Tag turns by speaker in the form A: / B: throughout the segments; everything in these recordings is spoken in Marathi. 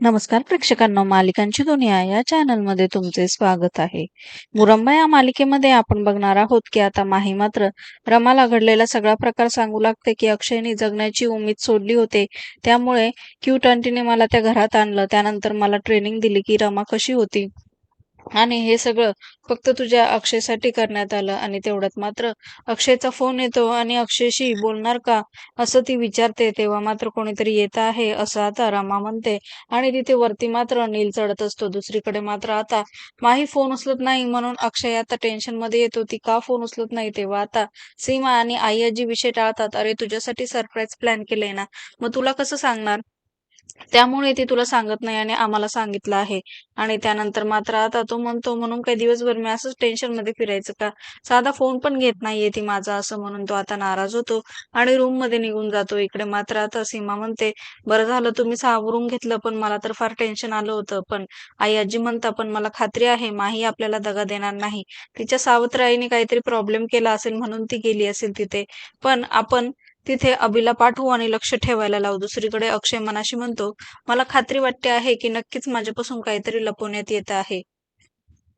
A: नमस्कार प्रेक्षकांना मालिकांची दुनिया या चॅनलमध्ये तुमचे स्वागत आहे. मुरंबा या मालिकेमध्ये आपण बघणार आहोत की आता माही मात्र रमाला घडलेला सगळा प्रकार सांगू लागते की अक्षयने जगण्याची उमेद सोडली होते. त्यामुळे क्यू ट्वेंटीने मला त्या घरात आणलं. त्यानंतर मला ट्रेनिंग दिली की रमा कशी होती? आणि हे सगळं फक्त तुझ्या अक्षयसाठी करण्यात आलं आणि तेवढ्यात मात्र अक्षयचा फोन येतो आणि अक्षयशी बोलणार का? असं ती विचारते. तेव्हा मात्र कोणीतरी येत आहे असं आता रमा म्हणते. आणि तिथे वरती मात्र नील चढत असतो. दुसरीकडे मात्र आता माही फोन उचलत नाही म्हणून अक्षय आता टेन्शनमध्ये येतो. ती का फोन उचलत नाही? तेव्हा आता सीमा आणि आई आजी विषय टाळतात. अरे तुझ्यासाठी सरप्राईज प्लॅन केलंय ना. मग तुला कसं सांगणार? त्यामुळे ती तुला सांगत नाही आणि आम्हाला सांगितलं आहे. आणि त्यानंतर मात्र आता तो म्हणतो म्हणून काही दिवसभर मी असंच टेन्शनमध्ये फिरायचं का? साधा फोन पण घेत नाहीये ती माझा असं म्हणून तो आता नाराज होतो. आणि रूममध्ये निघून जातो. इकडे मात्र आता सीमा म्हणते बरं झालं तुम्ही सावरून घेतलं पण मला तर फार टेन्शन आलं होतं. पण आई आजी म्हणता पण मला खात्री आहे माही आपल्याला दगा देणार नाही. तिच्या सावत्र आईने काहीतरी प्रॉब्लेम केला असेल म्हणून ती गेली असेल तिथे. पण आपण तिथे अभिला पाठवू आणि लक्ष ठेवायला लावू. दुसरीकडे अक्षय मनाशी म्हणतो मला खात्री वाटते आहे की नक्कीच माझ्यापासून काहीतरी लपवण्यात येत आहे.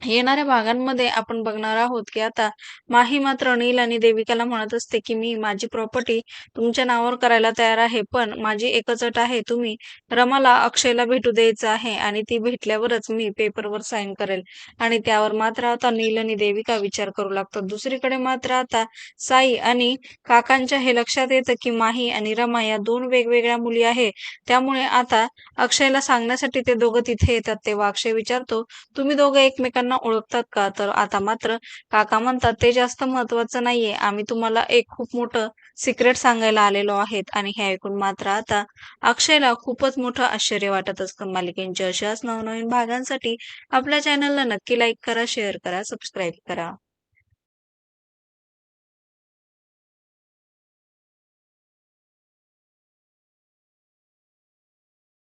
A: येणाऱ्या भागांमध्ये आपण बघणार आहोत की आता माही मात्र नील आणि देविकाला म्हणत असते की मी माझी प्रॉपर्टी तुमच्या नावावर करायला तयार आहे पण माझी एकच अट आहे तुम्ही रमाला अक्षयला भेटू द्यायचं आहे आणि ती भेटल्यावरच मी पेपरवर साईन करेल. आणि त्यावर मात्र आता नील आणि देविका विचार करू लागतात. दुसरीकडे मात्र आता साई आणि काकांच्या हे लक्षात येतं की माही आणि रमा या दोन वेगवेगळ्या मुली आहे. त्यामुळे आता अक्षयला सांगण्यासाठी ते दोघं तिथे येतात. तेव्हा अक्षय विचारतो तुम्ही दोघं एकमेकांना ओळखतात का? तर आता मात्र काका म्हणतात ते जास्त महत्वाचं नाहीये. आम्ही तुम्हाला एक खूप मोठं सिक्रेट सांगायला आलेलो आहेत. आणि हे ऐकून मात्र आता अक्षयला खूपच मोठं आश्चर्य वाटत असतं. मालिकेंच्या अशाच नवनवीन भागांसाठी आपल्या चॅनलला नक्की लाईक करा शेअर करा सबस्क्राईब करा.